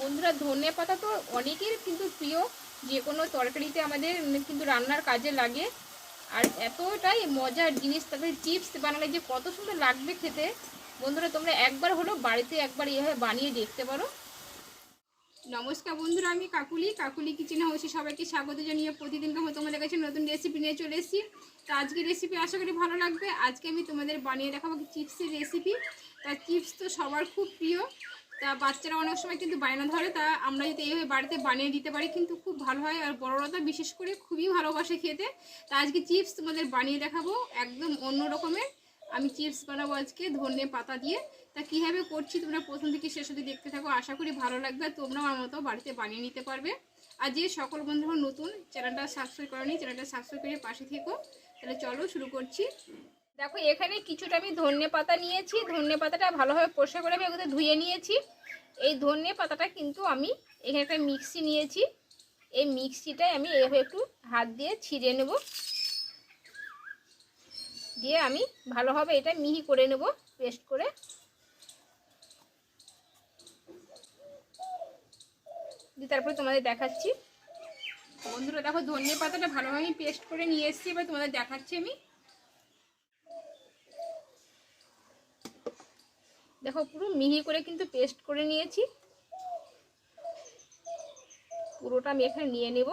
বন্ধুরা ধনে পাতা তো অনেকের কিন্তু প্রিয়। যে কোনো তরকারিতে আমাদের কিন্তু রান্নার কাজে লাগে। আর এতটাই মজার জিনিস, তাদের চিপস বানালে যে কত সুন্দর লাগবে খেতে। বন্ধুরা, তোমরা একবার হলো বাড়িতে একবার এভাবে বানিয়ে দেখতে পারো। নমস্কার বন্ধুরা, আমি কাকুলি। কাকুলি কিচেনে হয়েছি সবাইকে স্বাগত জানিয়ে প্রতিদিন মতো তোমাদের কাছে নতুন রেসিপি নিয়ে চলে এসেছি। তো আজকে রেসিপি আশা করি ভালো লাগবে। আজকে আমি তোমাদের বানিয়ে দেখাবো চিপসের রেসিপি তা চিপস তো সবার খুব প্রিয়। তা বাচ্চারা অনেক সময় কিন্তু বায়না ধরে, তা আমরা যদি এইভাবে বাড়িতে বানিয়ে দিতে পারি কিন্তু খুব ভালো হয়। আর বড়রা তো বিশেষ করে খুবই ভালোবাসে খেতে। তা আজকে চিপস তোমাদের বানিয়ে দেখাবো একদম অন্য রকমের। আমি চিপস বানাবো আজকে ধনে পাতা দিয়ে। তা কীভাবে করছি তোমরা প্রথম থেকে শেষ অবধি দেখতে থাকো। আশা করি ভালো লাগবে আর তোমরা আমার মতো বাড়িতে বানিয়ে নিতে পারবে। আর যে সকল বন্ধুরা নতুন, চ্যানেলটা সাবস্ক্রাইব করেনি, চ্যানেলটা সাবস্ক্রাইব করে পাশে থেকো। তাহলে চলো শুরু করছি। দেখো, এখানে কিছুটা আমি ধনে পাতা নিয়েছি। ধনে পাতাটা ভালোভাবে পরিষ্কার করে আমি ওগুলো ধুয়ে নিয়েছি। এই ধনে পাতাটা কিন্তু আমি এখানে একটা মিক্সি নিয়েছি। এই মিক্সিটায় আমি এভাবে একটু হাত দিয়ে ছিঁড়ে নেব। দিয়ে আমি ভালোভাবে এটা মিহি করে নেব, পেস্ট করে। দিয়ে তারপরে তোমাদের দেখাচ্ছি। বন্ধুরা, দেখো, ধনে পাতাটা ভালোভাবে আমি পেস্ট করে নিয়ে এসেছি। এবার তোমাদের দেখাচ্ছি আমি দেখো, পুরো মিহি করে কিন্তু পেস্ট করে নিয়েছি। পুরোটা আমি এখানে নিয়ে নেব।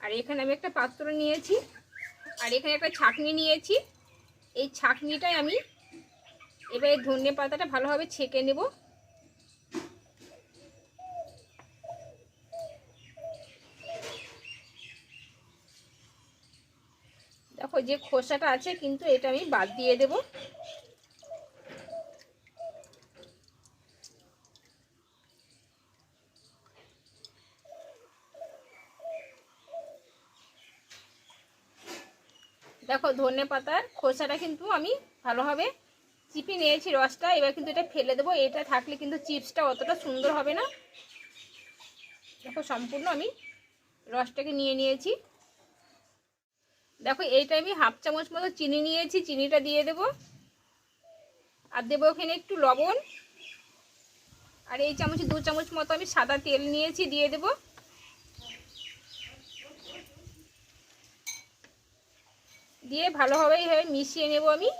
আর এখানে আমি একটা পাত্র নিয়েছি। আর এখানে একটা ছাকনি নিয়েছি। এই ছাকনিটাই আমি এবারে ধনে পাতাটা ভালোভাবে ছেঁকে নেব দেখো যে খোসাটা আছে কিন্তু এটা আমি বাদ দিয়ে দেব। দেখো ধনে পাতার খোসাটা কিন্তু আমি ভালোভাবে চিপে নিয়েছি রসটা, এবার কিন্তু এটা ফেলে দেবো। এটা থাকলে কিন্তু চিপসটা অতটা সুন্দর হবে না। দেখো সম্পূর্ণ আমি রসটাকে নিয়ে নিয়েছি। দেখো এইটা আমি হাফ চামচ মতো চিনি নিয়েছি, চিনিটা দিয়ে দেব। আর দেবো ওখানে একটু লবণ। আর এই চামচে দু চামচ মতো আমি সাদা তেল নিয়েছি, দিয়ে দেব। দিয়ে ভালোভাবে এইভাবে মিশিয়ে নেব আমি।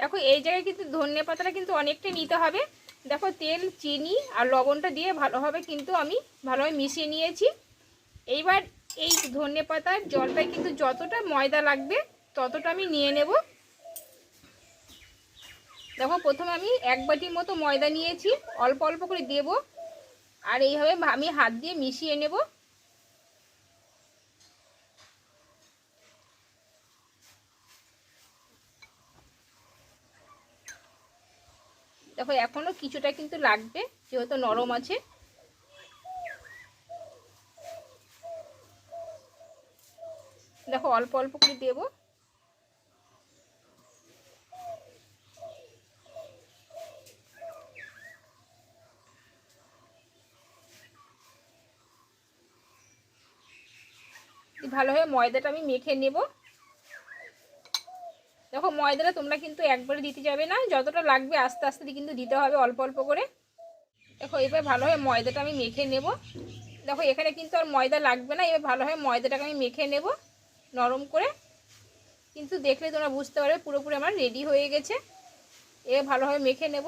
দেখো, এই জায়গায় কিন্তু ধনে পাতাটা কিন্তু অনেকটা নিতে হবে। দেখো, তেল, চিনি আর লবণটা দিয়ে ভালোভাবে কিন্তু আমি ভালোভাবে মিশিয়ে নিয়েছি। এইবার এই ধনে পাতার জলটায় কিন্তু যতটা ময়দা লাগবে, ততটা আমি নিয়ে নেব। দেখো, প্রথমে আমি এক বাটির মতো ময়দা নিয়েছি, অল্প অল্প করে দেব। আর এইভাবে আমি হাত দিয়ে মিশিয়ে নেব। দেখো এখনও কিছুটা কিন্তু লাগবে, যেহেতু নরম আছে। দেখো, অল্প অল্প করে দেব। ভালোভাবে ময়দাটা আমি মেখে নেব। দেখো, ময়দাটা তোমরা কিন্তু একবারে দিতে যাবে না। যতটা লাগবে আস্তে আস্তে কিন্তু দিতে হবে অল্প অল্প করে। দেখো, এবার ভালোভাবে ময়দাটা আমি মেখে নেব। দেখো, এখানে কিন্তু আর ময়দা লাগবে না। এবার ভালোভাবে ময়দাটাকে আমি মেখে নেব নরম করে। কিন্তু দেখলে তোমরা বুঝতে পারবে, পুরোপুরি আমার রেডি হয়ে গেছে। এবার ভালোভাবে মেখে নেব।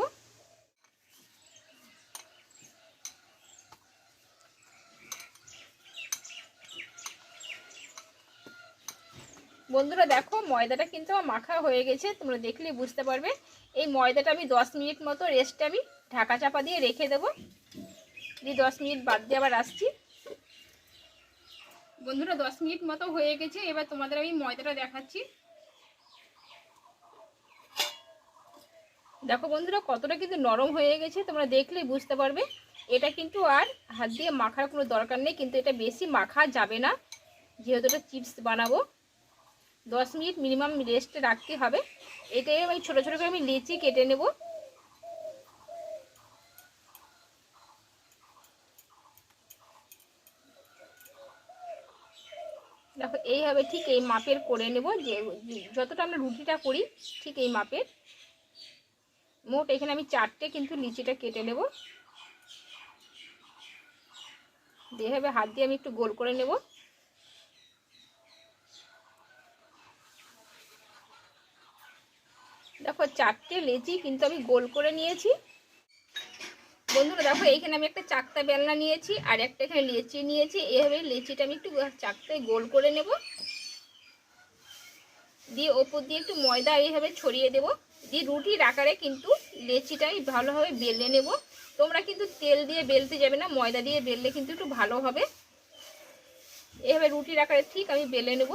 বন্ধুরা দেখো, ময়দাটা কিন্তু আমার মাখা হয়ে গেছে, তোমরা দেখলে বুঝতে পারবে। এই ময়দাটা আমি দশ মিনিট মতো রেস্টে আমি ঢাকা চাপা দিয়ে রেখে দেবো। দিয়ে দশ মিনিট বাদ দিয়ে আবার আসছি। বন্ধুরা, দশ মিনিট মতো হয়ে গেছে, এবার তোমাদের আমি ময়দাটা দেখাচ্ছি। দেখো বন্ধুরা, কতটা কিন্তু নরম হয়ে গেছে, তোমরা দেখলেই বুঝতে পারবে। এটা কিন্তু আর হাত দিয়ে মাখার কোনো দরকার নেই, কিন্তু এটা বেশি মাখা যাবে না। যেহেতু এটা চিপস বানাবো। দশ মিনিট মিনিমাম রেস্টে রাখতে হবে। এটাই আমি ছোটো ছোটো করে আমি লিচি কেটে নেব। দেখো, এইভাবে ঠিক এই মাপের করে নেব যে, যতটা আমরা রুটিটা করি, ঠিক এই মাপের। মোট এখানে আমি চারটে কিন্তু লিচিটা কেটে নেব। এইভাবে হাত দিয়ে আমি একটু গোল করে নেব। দেখো, চারটে লেচি কিন্তু আমি গোল করে নিয়েছি। বন্ধুরা, দেখো, এইখানে আমি একটা চাকতা বেলনা নিয়েছি আর একটা এখানে লেচি নিয়েছি। এইভাবে লেচিটা আমি একটু চাকতায় গোল করে নেব। দিয়ে ওপর দিয়ে একটু ময়দা এইভাবে ছড়িয়ে দেব। দিয়ে রুটির আকারে কিন্তু লেচিটা আমি ভালোভাবে বেলে নেব। তোমরা কিন্তু তেল দিয়ে বেলতে যাবে না, ময়দা দিয়ে বেললে কিন্তু একটু ভালো হবে। এভাবে রুটির আকারে ঠিক আমি বেলে নেব।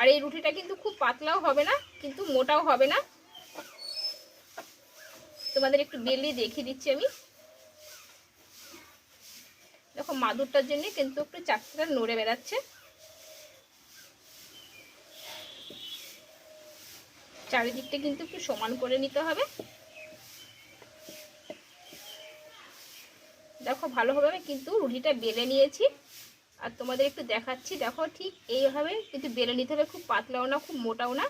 আর এই রুটিটা কিন্তু খুব পাতলাও হবে না, কিন্তু মোটাও হবে না। তোমাদের একটু বেলে দেখিয়ে দিচ্ছি আমি। দেখো, মাদুরটার জন্য কিন্তু একটু চাকরিটা নড়ে বেড়াচ্ছে। চারিদিকটা কিন্তু একটু সমান করে নিতে হবে। দেখো, ভালোভাবে আমি কিন্তু রুটিটা বেলে নিয়েছি। আর তোমাদের একটু দেখাচ্ছি। দেখো ঠিক এইভাবে কিন্তু বেলে নিতে হবে, খুব পাতলাও না, খুব মোটাও না।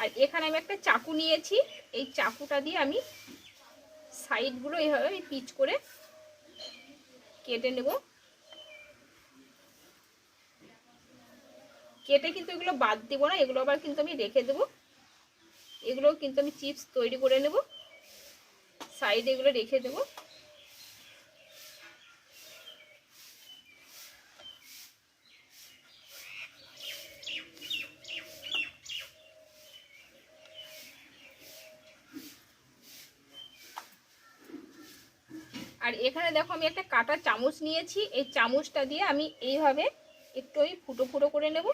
আর এখানে আমি একটা চাকু নিয়েছি। এই চাকুটা দিয়ে আমি সাইডগুলো এইভাবে আমি পিচ করে কেটে নেব। কেটে কিন্তু এগুলো বাদ দেবো না, এগুলো আবার কিন্তু আমি রেখে দেবো। এগুলো কিন্তু আমি চিপস তৈরি করে নেব। সাইডে এগুলো রেখে দেবো আর এখানে দেখো আমি একটা কাটা চামচ নিয়েছি। এই চামচটা দিয়ে আমি এইভাবে একটু ওই ফুটো ফুটো করে নেব।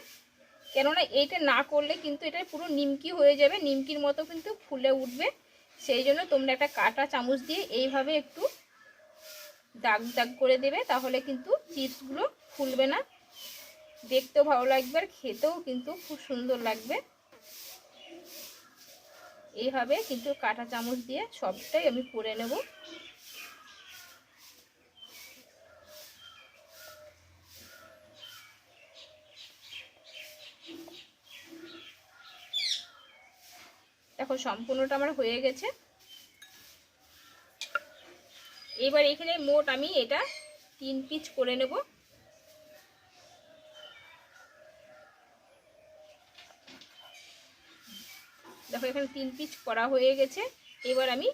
কেননা এইটা না করলে কিন্তু এটা পুরো নিমকি হয়ে যাবে। নিমকির মতো কিন্তু ফুলে উঠবে। সেই জন্য তোমরা একটা কাটা চামচ দিয়ে এইভাবে একটু দাগ দাগ করে দেবে, তাহলে কিন্তু চিপসগুলো ফুলবে না। দেখতেও ভালো লাগবে আর খেতেও কিন্তু খুব সুন্দর লাগবে। এইভাবে কিন্তু কাটা চামচ দিয়ে সবটাই আমি করে নেব। দেখো, সম্পূর্ণটা আমার হয়ে গেছে। এবার এখানে মোট আমি এটা তিন পিচ করে নেব। দেখো, এখানে তিন পিচ করা হয়ে গেছে। এবার আমি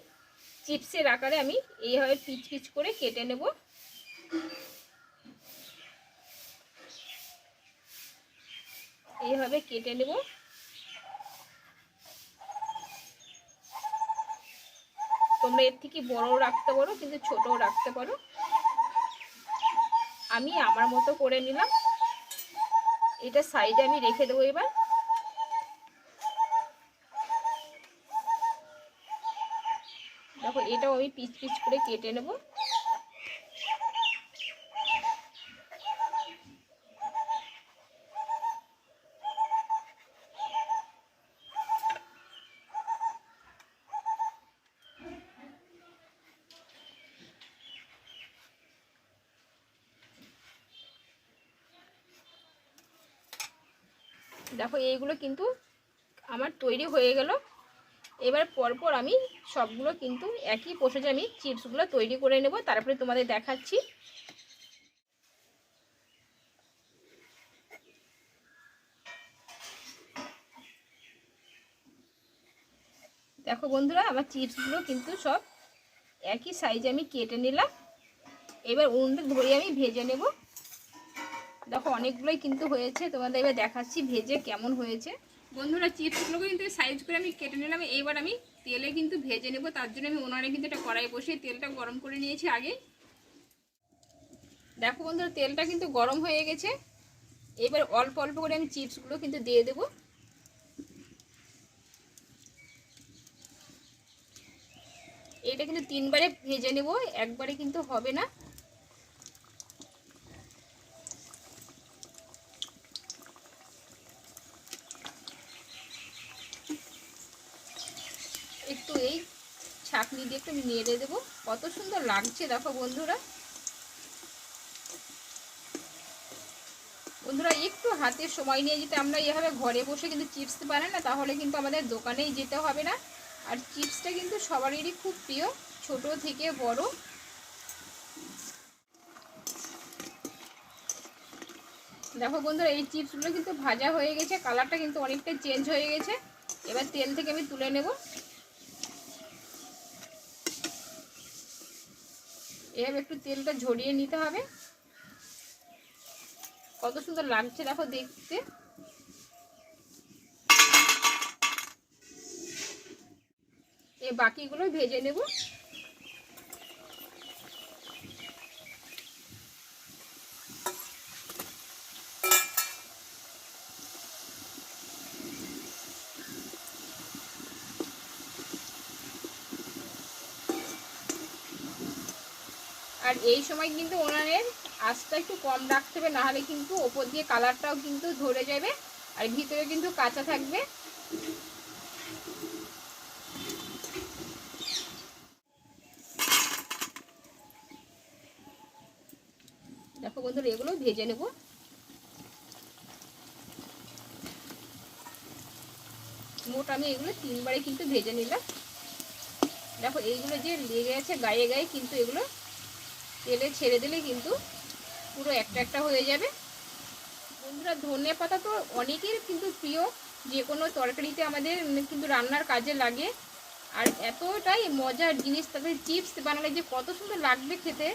চিপসের আকারে আমি এইভাবে পিচ পিচ করে কেটে নেব। এইভাবে কেটে নেব। তোমরা এর থেকে বড়ও রাখতে পারো, কিন্তু ছোটও রাখতে পারো। আমি আমার মতো করে নিলাম। এটা সাইডে আমি রেখে দেবো এবার। দেখো, এটাও আমি পিচ পিচ করে কেটে নেব। দেখো, এইগুলো কিন্তু আমার তৈরি হয়ে গেল। এবার পরপর আমি সবগুলো কিন্তু একই প্রসেসে আমি চিপসগুলো তৈরি করে নেব, তারপরে তোমাদের দেখাচ্ছি। দেখো বন্ধুরা, আমার চিপসগুলো কিন্তু সব একই সাইজে আমি কেটে নিলাম। এবার উনুনটা ধরে আমি ভেজে নেব। দেখো, অনেকগুলোই কিন্তু হয়েছে। তোমাদের এবার দেখাচ্ছি ভেজে কেমন হয়েছে। বন্ধুরা, চিপসগুলোকে কিন্তু সাইজ করে আমি কেটে নিলাম। এইবার আমি তেলে কিন্তু ভেজে নেব। তার জন্য আমি ওনারে কিন্তু একটা কড়াই বসিয়ে তেলটা গরম করে নিয়েছি আগে। দেখো বন্ধুরা, তেলটা কিন্তু গরম হয়ে গেছে। এবার অল্প অল্প করে আমি চিপসগুলো কিন্তু দিয়ে দেব। এটা কিন্তু তিনবারে ভেজে নেব, একবারে কিন্তু হবে না একটু এই ছাকনি দিয়ে একটু নেড়ে দেবো। কত সুন্দর লাগছে, দেখো বন্ধুরা। বন্ধুরা, একটু হাতে সময় নিয়ে যেতে আমরা এভাবে ঘরে বসে কিন্তু চিপস বানাই না, তাহলে কিন্তু আমাদের দোকানেই যেতে হবে না। আর চিপসটা কিন্তু সবারই খুব প্রিয়, ছোট থেকে বড়। দেখো বন্ধুরা, এই চিপসগুলো কিন্তু ভাজা হয়ে গেছে কালারটা কিন্তু অনেকটা চেঞ্জ হয়ে গেছে। এবার তেল থেকে আমি তুলে নেব। এভাবে একটু তেলটা ঝরিয়ে নিতে হবে। কত সুন্দর লাগছে দেখো দেখতে। এ বাকিগুলো ভেজে নেব। আর এই সময় কিন্তু ওনারের আঁচটা একটু কম রাখতে হবে, নাহলে কিন্তু ওপর দিয়ে কালারটাও কিন্তু ধরে যাবে আর ভিতরে কিন্তু কাঁচা থাকবে। দেখো বন্ধুরা, এগুলো ভেজে নেব। মোট আমি এগুলো তিনবারে কিন্তু ভেজে নিলাম। দেখো, এইগুলো যে লেগে আছে গায়ে গায়ে কিন্তু এগুলো তেলে ছেড়ে দিলে কিন্তু পুরো একটা একটা হয়ে যাবে। বন্ধুরা, ধনে পাতা তো অনেকের কিন্তু প্রিয়, যে কোনো তরকারিতে আমাদের কিন্তু রান্নার কাজে লাগে। আর এতটাই মজার জিনিস, তাদের চিপস বানালে যে কত সুন্দর লাগবে খেতে।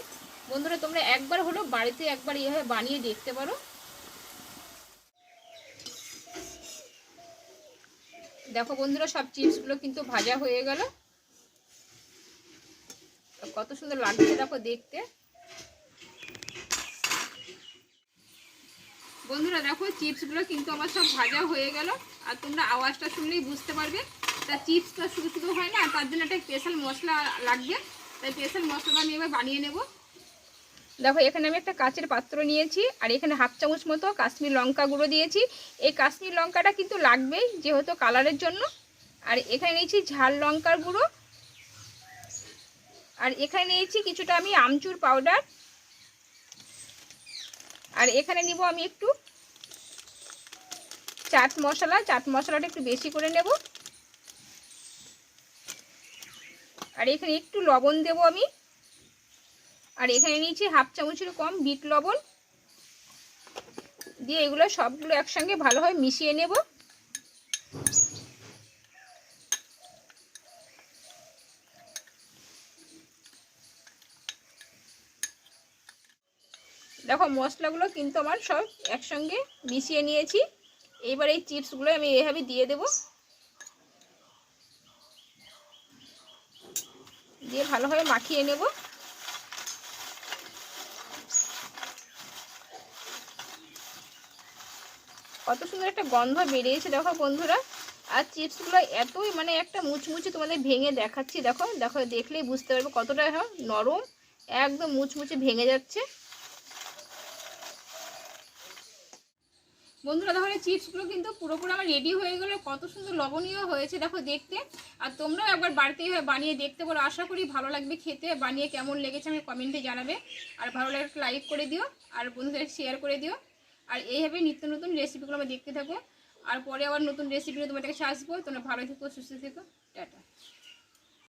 বন্ধুরা, তোমরা একবার হলো বাড়িতে একবার এভাবে বানিয়ে দেখতে পারো। দেখো বন্ধুরা, সব চিপসগুলো কিন্তু ভাজা হয়ে গেল। কত সুন্দর লাগছে দেখো দেখতে। বন্ধুরা দেখো, চিপসগুলো কিন্তু আমার সব ভাজা হয়ে গেল। আর তোমরা আওয়াজটা শুনলেই বুঝতে পারবে। তা চিপসটা শুধু শুধু হয় না তার জন্য একটা স্পেশাল মশলা লাগবে। তাই স্পেশাল মশলাটা আমি এবার বানিয়ে নেব। দেখো, এখানে আমি একটা কাচের পাত্র নিয়েছি, আর এখানে হাফ চামচ মতো কাশ্মীর লঙ্কা গুঁড়ো দিয়েছি। এই কাশ্মীর লঙ্কাটা কিন্তু লাগবেই, যেহেতু কালারের জন্য। আর এখানে নিয়েছি ঝাল লঙ্কার গুঁড়ো আর এখানে নিয়েছি কিছুটা আমি আমচুর পাউডার আর এখানে নিব আমি একটু চাট মশলা। চাট মশলাটা একটু বেশি করে নেব। আর এখানে একটু লবণ দেব আমি। আর এখানে নিয়েছি হাফ চামচের কম বিট লবণ। দিয়ে এগুলো সবগুলো একসঙ্গে ভালোভাবে মিশিয়ে নেব। দেখো, মশলাগুলো কিন্তু আমার সব একসঙ্গে মিশিয়ে নিয়েছি। এইবার এই চিপসগুলো আমি এভাবে দিয়ে দেব। দিয়ে ভালোভাবে মাখিয়ে নেব। কত সুন্দর একটা গন্ধ বেরিয়েছে, দেখো বন্ধুরা। আর চিপসগুলো এতই মানে একটা মুচমুচে তোমাদের ভেঙে দেখাচ্ছি, দেখো। দেখো, দেখলেই বুঝতে পারবে কতটা নরম, একদম মুচমুচে ভেঙে যাচ্ছে। বন্ধুরা, তাহলে চিপসগুলো কিন্তু পুরোপুরি আমার রেডি হয়ে গেলো। কত সুন্দর লবণীয় হয়েছে, দেখো দেখতে। আর তোমরাও একবার বাড়িতে বানিয়ে দেখতে পারো। আশা করি ভালো লাগবে খেতে। বানিয়ে কেমন লেগেছে আমি কমেন্টে জানাবে। আর ভালো লাগলে লাইক করে দিও। আর বন্ধুদের শেয়ার করে দিও। আর এইভাবে নিত্য নতুন রেসিপিগুলো আমি দেখতে থাকো আর পরে আবার নতুন রেসিপি তোমাদের কাছে আসব। তোমরা ভালো থেকো, সুস্থ থেকো। টাটা।